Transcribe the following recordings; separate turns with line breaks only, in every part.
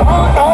Oh.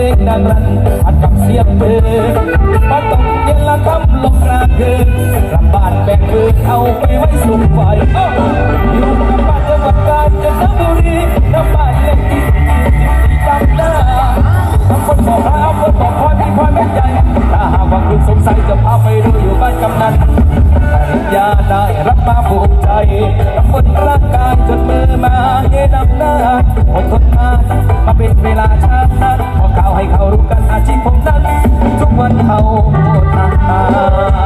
ลงดังรันอัดกับเสียงเพลงมาต้องเย็นละคำ
ลงนาเกินรำบานแบกเกินเอาไปไว้สุขไฟอยู่กับป้านจังหวัดกาญจำบุรีรำบ้านเล็กที่ที่จำได้ทำคนบอกพระคนบอกพรที่พรไม่ใหญ่ถ้าหากว่าคุณสงสัยจะพาไปดูอยู่บ้านกำนันยาได้รับมาภูมิใจทำคนร่างกายจนมือมาเย็นดำหน้าอดทนมามาเป็นเวลาช้านาน ให้เขารู้กันอาชีพผมนั้นทุกวันเขาทำตา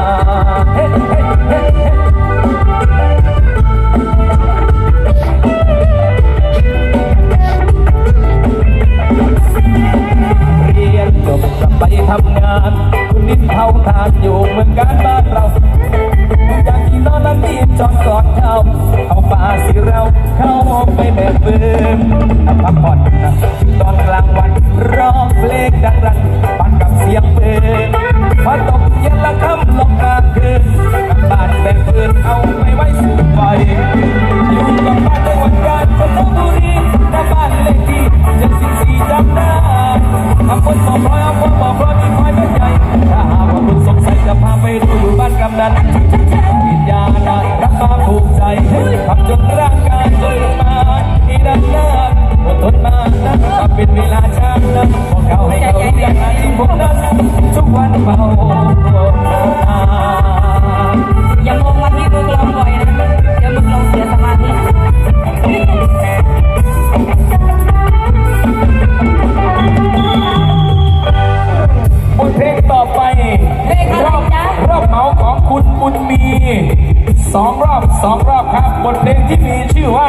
สองรอบครับ บทเพลงที่มีชื่อว่า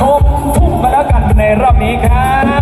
ช
มทุ่กมาแล้วกันในรอบนี้ครับ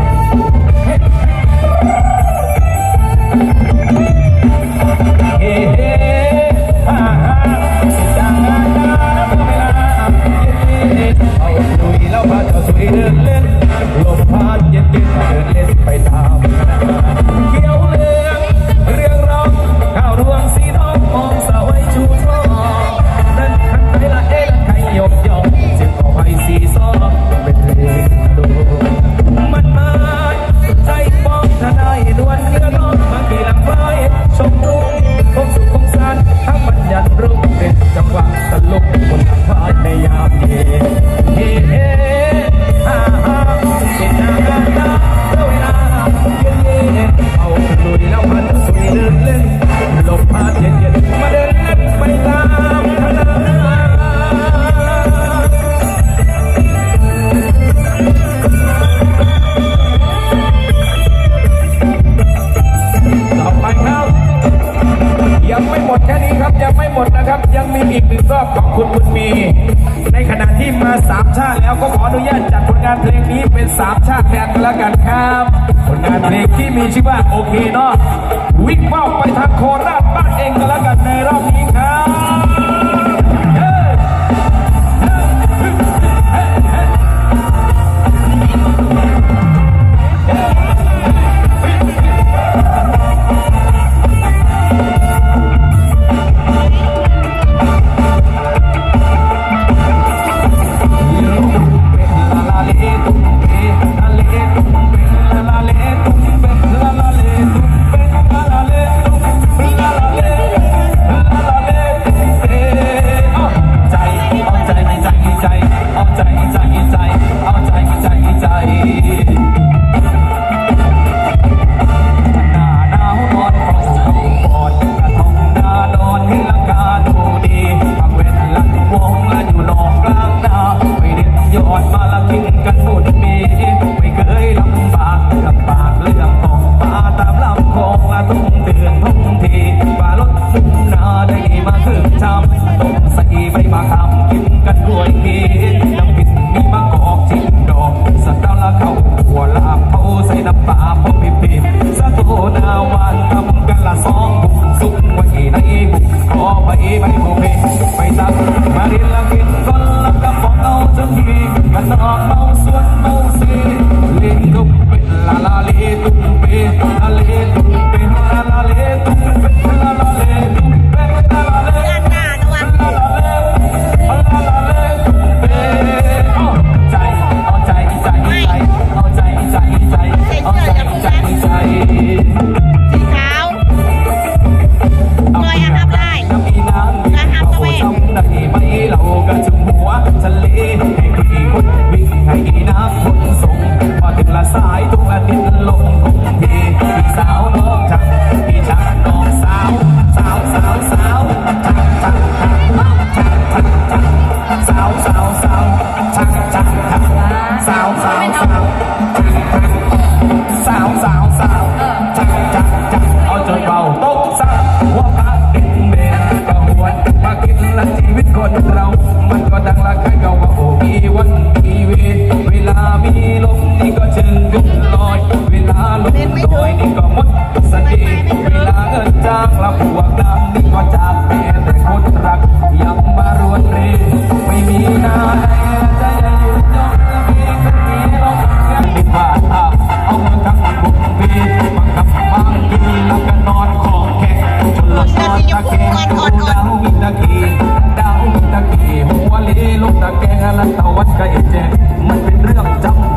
ชาติแล้วก็ขออนุญาตจัดผลงานเพลงนี้เป็น 3 ชาติแทนกันแล้วกันครับ ผลงานเพลงที่มีชื่อว่าโอเคเนาะวิกว่า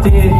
ti.